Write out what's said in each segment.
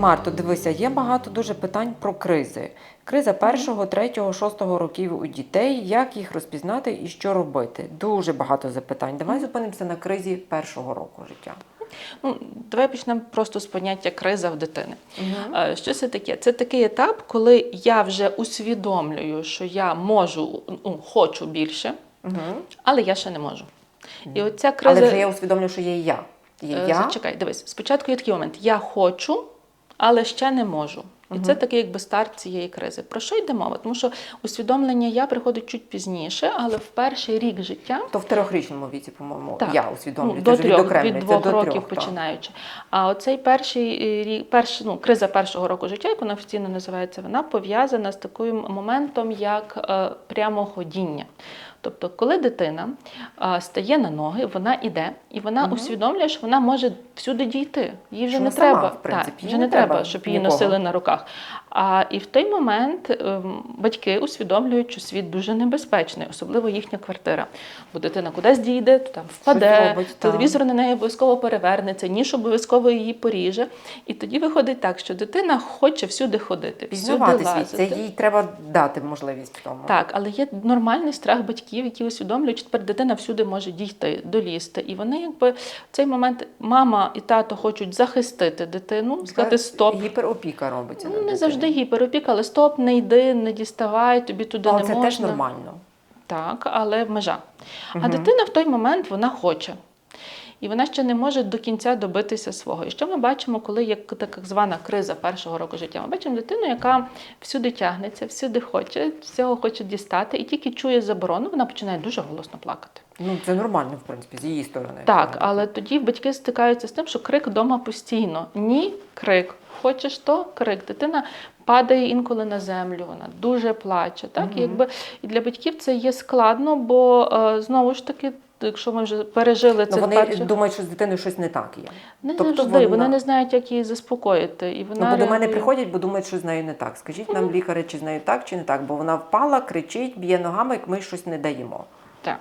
Марто, дивися, є багато дуже питань про кризи. Криза першого, третього, шостого років у дітей. Як їх розпізнати і що робити? Дуже багато запитань. Давай зупинимося на кризі першого року життя. Ну, давай почнемо просто з поняття криза в дитини. Е, Що це таке? Це такий етап, коли я вже усвідомлюю, що я можу, ну, хочу більше, Угу. але я ще не можу. І оця криза. Але вже я усвідомлю, що є я. Є Е, я. Зачекай, дивись, спочатку є такий момент: я хочу, але ще не можу. І це такий якби старт цієї кризи. Про що йде мова? Тому що усвідомлення я приходить чуть пізніше, але в перший рік життя То в трьохрічному віці, по-моєму, Так. я усвідомлюю. Ну, до трьох, від двох до років трьох, починаючи. А оцей перший е, рік, перш, ну, криза першого року життя, як вона офіційно називається, вона пов'язана з таким моментом, як е, прямоходіння. Тобто, коли дитина стає на ноги, вона іде, і вона усвідомлює, що вона може всюди дійти. Їй вже Що не вона сама, треба, в принципі, так, їй вже не треба, треба щоб її нікого. носили на руках. А і в той момент ем, батьки усвідомлюють, що світ дуже небезпечний, особливо їхня квартира. Бо дитина кудись дійде, то там впаде, робить, телевізор на неї обов'язково перевернеться, ніж обов'язково її поріже. І тоді виходить так, що дитина хоче всюди ходити, всюди лазити. Це їй треба дати можливість в тому. Так, але є нормальний страх батьків, які усвідомлюють, що тепер дитина всюди може дійти, долізти. І вони якби в цей момент мама і тато хочуть захистити дитину, сказати стоп. Гіперопіка робиться. Ну, не завжди гіперопіка, але стоп, не йди, не діставай, тобі туди Але не це можна. теж нормально. Так, але межа. А дитина в той момент вона хоче. І вона ще не може до кінця добитися свого. І що ми бачимо, коли є так звана криза першого року життя? Ми бачимо дитину, яка всюди тягнеться, всюди хоче, всього хоче дістати, і тільки чує заборону, вона починає дуже голосно плакати. Ну це нормально, в принципі, з її сторони. Так, але тоді батьки стикаються з тим, що крик вдома постійно. Ні, крик. Хочеш то крик. Дитина падає інколи на землю, вона дуже плаче. Так? І, якби, і для батьків це є складно, бо е, знову ж таки, якщо ми вже пережили Ну, це вони перше, думають, що з дитиною щось не так є. не тобто завжди, вона- вони не знають, як її заспокоїти. І Ну, вона бо до мене приходять, бо думають, що з нею не так. Скажіть нам, лікарі, чи з нею так, чи не так, бо вона впала, кричить, б'є ногами, як ми щось не даємо. Так.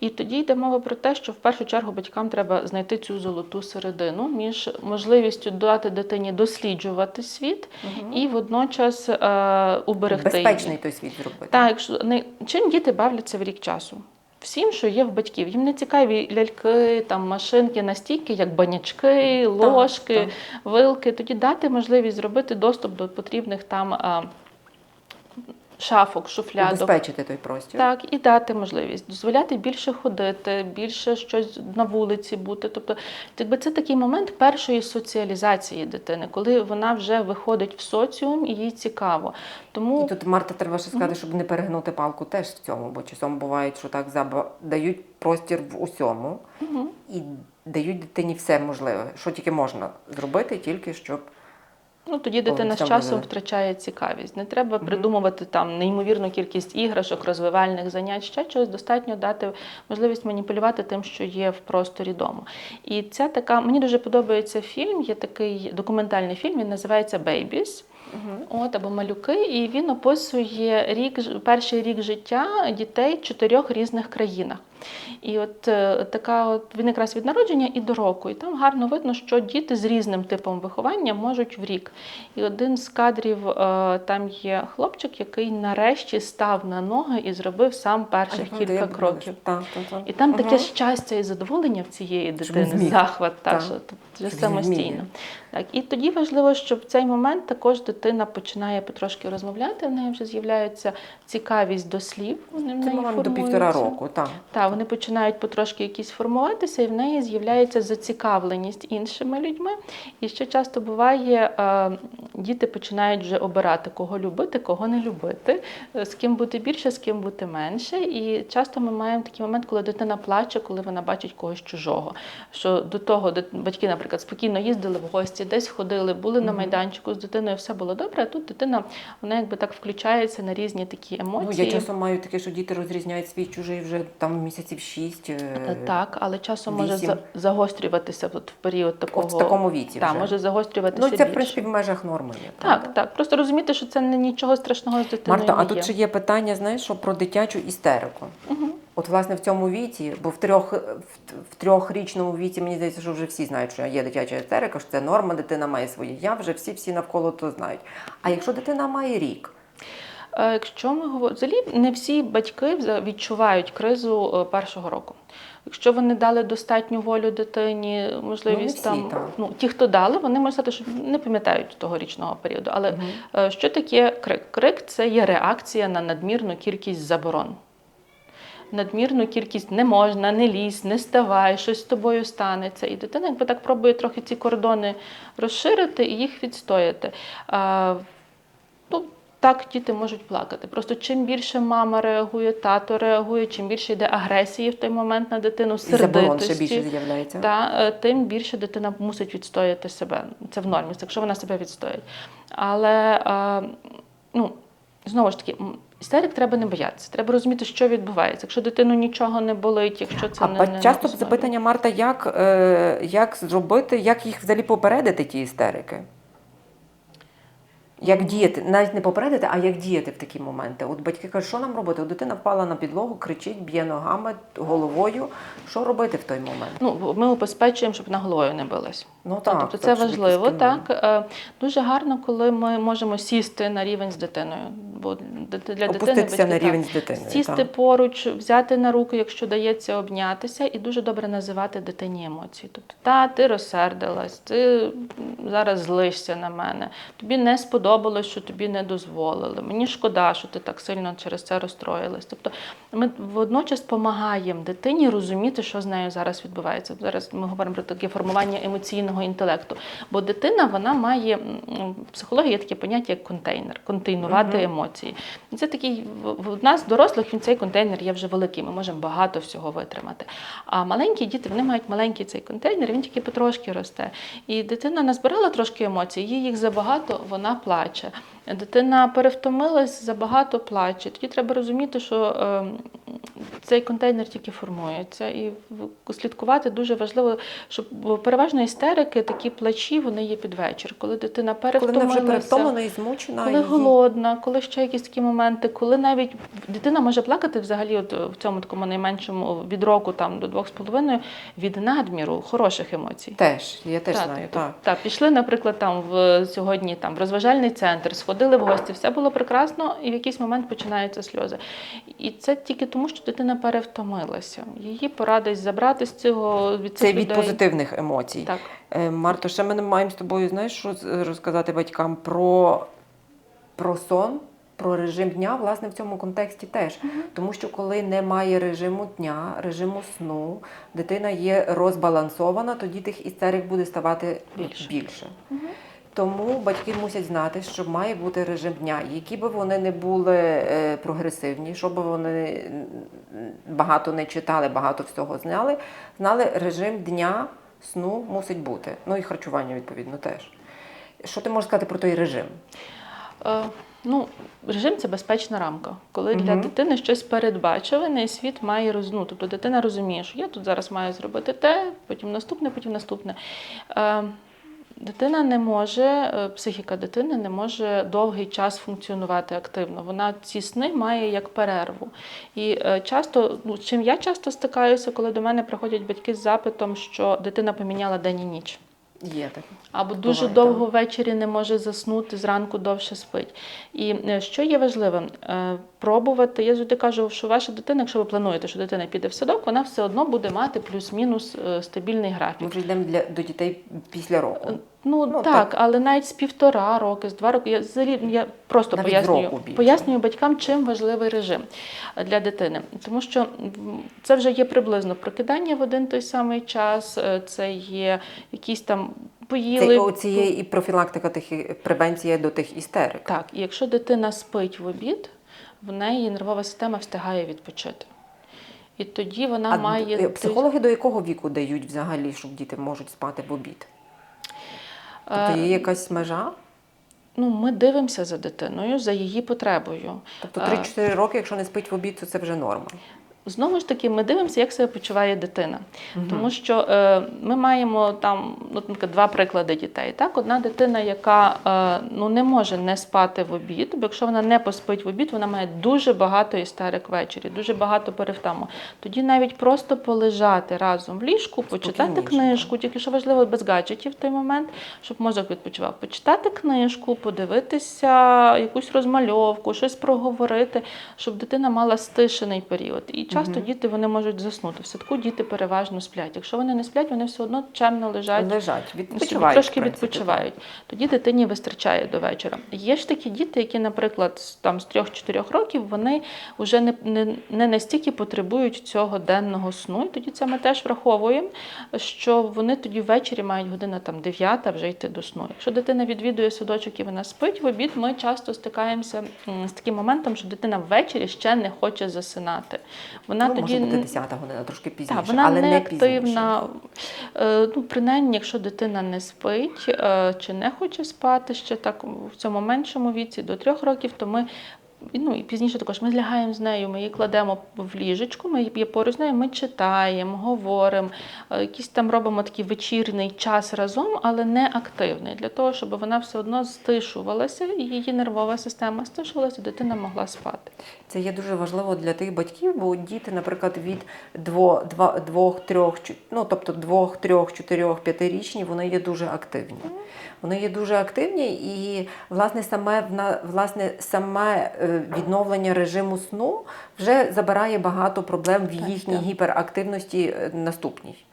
І тоді йде мова про те, що в першу чергу батькам треба знайти цю золоту середину між можливістю дати дитині досліджувати світ і водночас е, уберегти Безпечний її. той світ зробити. Так, якщо не чим діти бавляться в рік часу? Всім, що є в батьків. Їм не цікаві ляльки, там машинки настільки, як банячки, ложки, так. вилки. Тоді дати можливість зробити доступ до потрібних там шафок, шуфлядок. Убезпечити той простір. Так, і дати можливість дозволяти більше ходити, більше щось на вулиці бути. Тобто, якби це такий момент першої соціалізації дитини, коли вона вже виходить в соціум і їй цікаво. Тому І тут Марта треба ще сказати, щоб не перегнути палку теж в цьому, бо часом буває, що так дають простір в усьому і дають дитині все можливе, що тільки можна зробити, тільки щоб Ну тоді дитина з часом втрачає цікавість. Не треба придумувати там неймовірну кількість іграшок, розвивальних занять, ще чогось достатньо дати можливість маніпулювати тим, що є в просторі дому. І ця така мені дуже подобається фільм. Є такий документальний фільм, він називається Babies. От або малюки, і він описує рік перший рік життя дітей в чотирьох різних країнах. І от е, така от він якраз від народження і до року. І там гарно видно, що діти з різним типом виховання можуть в рік. І один з кадрів е, там є хлопчик, який нарешті став на ноги і зробив сам перших Ага, кілька кроків. Так, так, так. І там таке щастя і задоволення в цієї дитини, захват, так, що вже самостійно. Так, і тоді важливо, щоб в цей момент також дитина починає потрошки розмовляти. В неї вже з'являється цікавість до слів. Вони в неї момент до півтора року, так. Так, вони починають потрошки якісь формуватися, і в неї з'являється зацікавленість іншими людьми. І ще часто буває, е, діти починають вже обирати, кого любити, кого не любити, е, з ким бути більше, з ким бути менше. І часто ми маємо такий момент, коли дитина плаче, коли вона бачить когось чужого. Що до того батьки, наприклад, спокійно їздили в гості, десь ходили, були на майданчику з дитиною, все було добре. А тут дитина вона якби так включається на різні такі Ну, емоції. я часом маю таке, що діти розрізняють свій чужий вже там місяців шість. е, Так, але часом може за- загострюватися от в період такого. От в такому віці Так, вже. може загострюватися. Ну, це, в принципі, в межах норми є. Так, так. Просто розуміти, що це не нічого страшного з дитиною. Марта, а тут ще є питання, знаєш, що про дитячу істерику. Мгм. От, власне, в цьому віці, бо в трьох в, в трьохрічному віці мені здається, що вже всі знають, що є дитяча істерика, що це норма, дитина має своє я, вже всі всі навколо то знають. А якщо дитина має рік, Якщо ми говоримо, взагалі не всі батьки відчувають кризу е, першого року. Якщо вони дали достатню волю дитині, можливість Ну, всі, там так. ну ті, хто дали, вони можуть сказати, що не пам'ятають того річного періоду. Але е, що таке крик? Крик це є реакція на надмірну кількість заборон. Надмірну кількість не можна, не лізь, не ставай, щось з тобою станеться. І дитина якби так пробує трохи ці кордони розширити і їх відстояти. А, так діти можуть плакати. Просто чим більше мама реагує, тато реагує, чим більше йде агресії в той момент на дитину, сердитості. більше з'являється. Та, е, тим більше дитина мусить відстояти себе. Це в нормі, якщо вона себе відстоїть. Але е, ну, знову ж таки, істерик треба не боятися. Треба розуміти, що відбувається. Якщо дитину нічого не болить, якщо це А не, не часто основі. запитання Марта, як, е, як зробити, як їх взагалі попередити, ті істерики? Як діяти, навіть не попередити, а як діяти в такі моменти. От батьки кажуть, що нам робити? От дитина впала на підлогу, кричить, б'є ногами, головою. Що робити в той момент? Ну, ми убезпечуємо, щоб на головою не билась. Ну Так, тобто це важливо. Так Е, дуже гарно, коли ми можемо сісти на рівень з дитиною. Бо для дитини Опуститися батьки, на рівень з дитиною. Сісти так. поруч, взяти на руки, якщо дається обнятися, і дуже добре називати дитині емоції. Тобто, та ти розсердилась, ти зараз злишся на мене. Тобі не сподобалось, що тобі не дозволили. Мені шкода, що ти так сильно через це розстроїлась. Тобто, ми водночас допомагаємо дитині розуміти, що з нею зараз відбувається. Зараз ми говоримо про таке формування емоційного інтелекту. Бо дитина вона має в психології є таке поняття як контейнер, контейнувати Мгм. Емоції. Це такий в- нас, дорослих, він цей контейнер є вже великий. Ми можемо багато всього витримати. А маленькі діти вони мають маленький цей контейнер, він тільки потрошки росте. І дитина назбирала трошки емоцій, їй їх забагато, вона плаче. Дитина перевтомилась, забагато плаче. Тоді треба розуміти, що е, цей контейнер тільки формується. І слідкувати дуже важливо, щоб переважно істерики, такі плачі, вони є під вечір. Коли дитина Коли перевтомилася. вже перевтомлена і змучена. Коли і- голодна, коли ще якісь такі моменти, коли навіть дитина може плакати взагалі, от в цьому такому найменшому від року там до двох з половиною від надміру хороших емоцій. Теж, я теж Так, знаю, тобто, так. Так, пішли, наприклад, там в сьогодні там в розважальний центр, сходили в гості, все було прекрасно, і в якийсь момент починаються сльози. І це тільки тому, що дитина перевтомилася. Її пора десь забрати з цього від Це цих від людей. позитивних емоцій. Так. Е, Марто, ще ми не маємо з тобою, знаєш, що розказати батькам про, про сон, про режим дня, власне, в цьому контексті теж. Тому що коли немає режиму дня, режиму сну, дитина є розбалансована, тоді тих істерик буде ставати Більше. більше. Тому батьки мусять знати, що має бути режим дня, які би вони не були е, прогресивні, щоб вони багато не читали, багато всього знали, знали режим дня сну мусить бути. Ну і харчування, відповідно, теж. Що ти можеш сказати про той режим? Е, ну, режим це безпечна рамка, коли для дитини щось передбачуване, і світ має роз... ну, Тобто дитина розуміє, що я тут зараз маю зробити те, потім наступне, потім наступне. Е, Дитина не може, е, психіка дитини не може довгий час функціонувати активно. Вона ці сни має як перерву. І е, часто, ну, чим я часто стикаюся, коли до мене приходять батьки з запитом, що дитина поміняла день і ніч. Є таке. Або дуже Буває, довго ввечері не може заснути, зранку довше спить. І е, що є важливим? Пробувати. Я завжди кажу, що ваша дитина, якщо ви плануєте, що дитина піде в садок, вона все одно буде мати плюс-мінус стабільний графік. Ми вже йдемо для, до дітей після року. Ну, Ну, так, так. але навіть з півтора роки, з два роки. Я взагалі я просто Навіть пояснюю, пояснюю батькам, чим важливий режим для дитини. Тому що це вже є приблизно прокидання в один той самий час, е, це є якісь там поїли. Це оцієї і профілактика тих превенція до тих істерик. Так, і якщо дитина спить в обід, в неї нервова система встигає відпочити. І тоді вона А має психологи до якого віку дають взагалі, щоб діти можуть спати в обід? Тобто Е, є якась межа? Ну, ми дивимося за дитиною, за її потребою. Тобто Е, 3-4 роки, якщо не спить в обід, то це вже норма. Знову ж таки, ми дивимося, як себе почуває дитина. Тому що е, ми маємо там ну, два приклади дітей. Так? Одна дитина, яка е, ну, не може не спати в обід, бо якщо вона не поспить в обід, вона має дуже багато істерик ввечері, дуже багато перевтаму. Тоді навіть просто полежати разом в ліжку, почитати Спокійніше, книжку, тільки що важливо без гаджетів в той момент, щоб мозок відпочивав. Почитати книжку, подивитися якусь розмальовку, щось проговорити, щоб дитина мала стишений період. І часто діти вони можуть заснути. В садку діти переважно сплять. Якщо вони не сплять, вони все одно чемно лежать. Лежать, відпочивають. трошки принципі, відпочивають. Тоді дитині вистачає до вечора. Є ж такі діти, які, наприклад, там з 3-4 років вони вже не, не, не настільки потребують цього денного сну. І тоді це ми теж враховуємо, що вони тоді ввечері мають година там 9 вже йти до сну. Якщо дитина відвідує садочок і вона спить в обід, ми часто стикаємося з таким моментом, що дитина ввечері ще не хоче засинати. Вона Ну, тоді може бути 10 година, трошки пізніше, так, вона але не активна. пізніше. Е, Ну, принаймні, якщо дитина не спить е, чи не хоче спати ще так в цьому меншому віці, до трьох років, то ми. І, Ну і пізніше також ми лягаємо з нею, ми її кладемо в ліжечку, ми є поруч з нею, ми читаємо, говоримо, е, якийсь там робимо такий вечірний час разом, але не активний, для того, щоб вона все одно стишувалася, і її нервова система стишувалася, і дитина могла спати. Це є дуже важливо для тих батьків, бо діти, наприклад, від дво- два- двох, трьох, ну тобто двох, трьох, чотирьох, п'ятирічні, вони є дуже активні. Вони є дуже активні, і власне саме власне саме е, відновлення режиму сну вже забирає багато проблем в їхній так. гіперактивності е, наступній.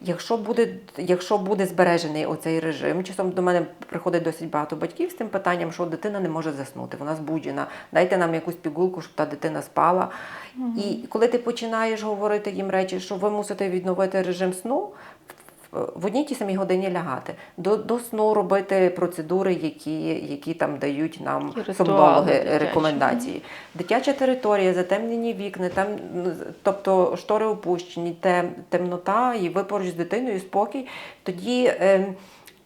Якщо буде, якщо буде збережений оцей режим, часом до мене приходить досить багато батьків з тим питанням, що дитина не може заснути, вона збуджена. Дайте нам якусь пігулку, щоб та дитина спала. І коли ти починаєш говорити їм речі, що ви мусите відновити режим сну. В- одній тій самій годині лягати, до, до сну робити процедури, які, які там дають нам сомнологи рекомендації. Дитяча територія, затемнені вікна, там, ну, тобто штори опущені, тем, темнота, і ви поруч з дитиною, спокій, тоді е,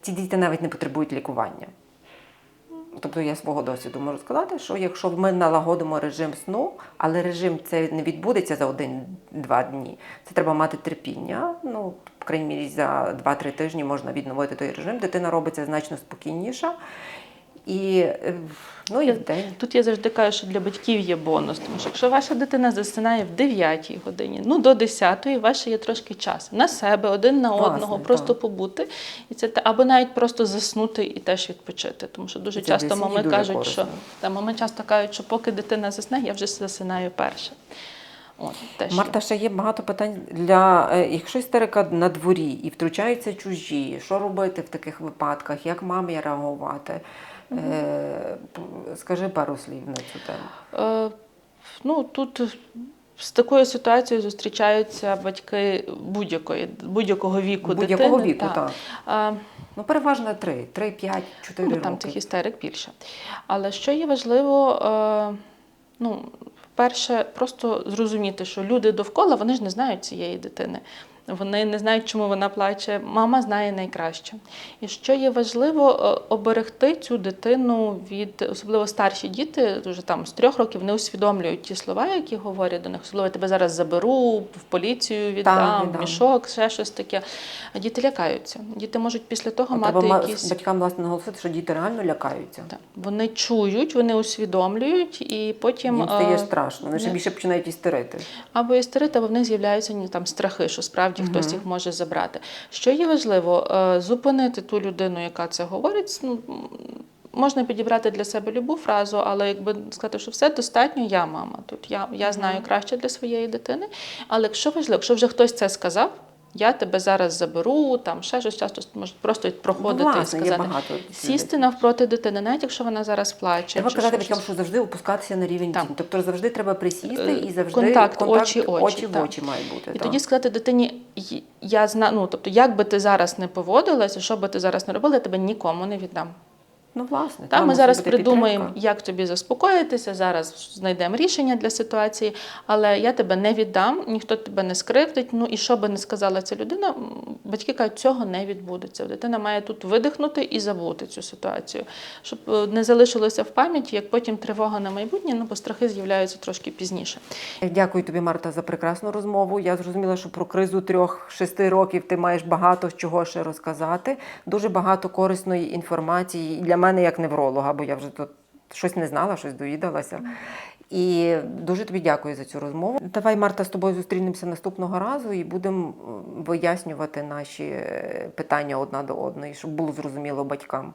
ці діти навіть не потребують лікування. Тобто я свого досвіду можу сказати, що якщо ми налагодимо режим сну, але режим це не відбудеться за один-два дні. Це треба мати терпіння. Ну, по крайній мірі, за 2-3 тижні можна відновити той режим. Дитина робиться значно спокійніша. І, е, ну, і день. Тут я завжди кажу, що для батьків є бонус, тому що якщо ваша дитина засинає в 9 годині, ну до 10 ваше є трошки час на себе, один на Власне, одного, просто так. побути, і це або навіть просто заснути і теж відпочити. Тому що дуже Це часто мами дуже кажуть, корисно. що та мами часто кажуть, що поки дитина засне, я вже засинаю перше. От, теж. Марта, ще є багато питань для е, якщо істерика на дворі і втручаються чужі, що робити в таких випадках, як мамі реагувати? Е, скажи пару слів на цю тему. Е, ну, тут з такою ситуацією зустрічаються батьки будь-якої, будь-якого віку Будь-якого дитини. віку, та. так. А, Ну, переважно три, три, п'ять, чотири Ну, роки. там цих істерик більше. Але що є важливо, е, ну, перше, просто зрозуміти, що люди довкола вони ж не знають цієї дитини. Вони не знають, чому вона плаче. Мама знає найкраще. І що є важливо, е, оберегти цю дитину від особливо старші діти, вже там з трьох років не усвідомлюють ті слова, які говорять до них. Особливо тебе зараз заберу, в поліцію віддам, віддам. мішок, ще щось таке. А діти лякаються. Діти можуть після того От мати якісь. батькам власне наголосити, що діти реально лякаються. Так. Вони чують, вони усвідомлюють, і потім Їм стає е, страшно. Вони ще більше починають істерити. або істерит, або в них з'являються там страхи, що справді Мгм. хтось їх може забрати. Що є важливо, е, зупинити ту людину, яка це говорить. Ну, Можна підібрати для себе любу фразу, але якби сказати, що все достатньо, я мама. Тут я, я знаю краще для своєї дитини. Але якщо важливо, якщо вже хтось це сказав, я тебе зараз заберу, там ще щось часто можуть просто проходити ну, і власне, є сказати. багато. Сісти навпроти дитини, навіть якщо вона зараз плаче. Треба казати батькам, що завжди опускатися на рівень Так. Тобто завжди треба присісти Е, і завжди контакт очі- очі, очі в очі має бути. І так. тоді сказати дитині, я знаю, ну тобто, як би ти зараз не поводилася, що би ти зараз не робила, я тебе нікому не віддам. Ну, власне, Та там ми зараз придумаємо, підтримка. як тобі заспокоїтися. Зараз знайдемо рішення для ситуації, але я тебе не віддам, ніхто тебе не скривдить. Ну і що би не сказала ця людина, батьки кажуть, цього не відбудеться. Дитина має тут видихнути і забути цю ситуацію, щоб е, не залишилося в пам'яті, як потім тривога на майбутнє, ну бо страхи з'являються трошки пізніше. Дякую тобі, Марта, за прекрасну розмову. Я зрозуміла, що про кризу трьох-шести років ти маєш багато чого ще розказати. Дуже багато корисної інформації для мене як невролога, бо я вже тут щось не знала, щось довідалася. І дуже тобі дякую за цю розмову. Давай, Марта, з тобою зустрінемося наступного разу і будемо вияснювати наші е, питання одна до одної, щоб було зрозуміло батькам.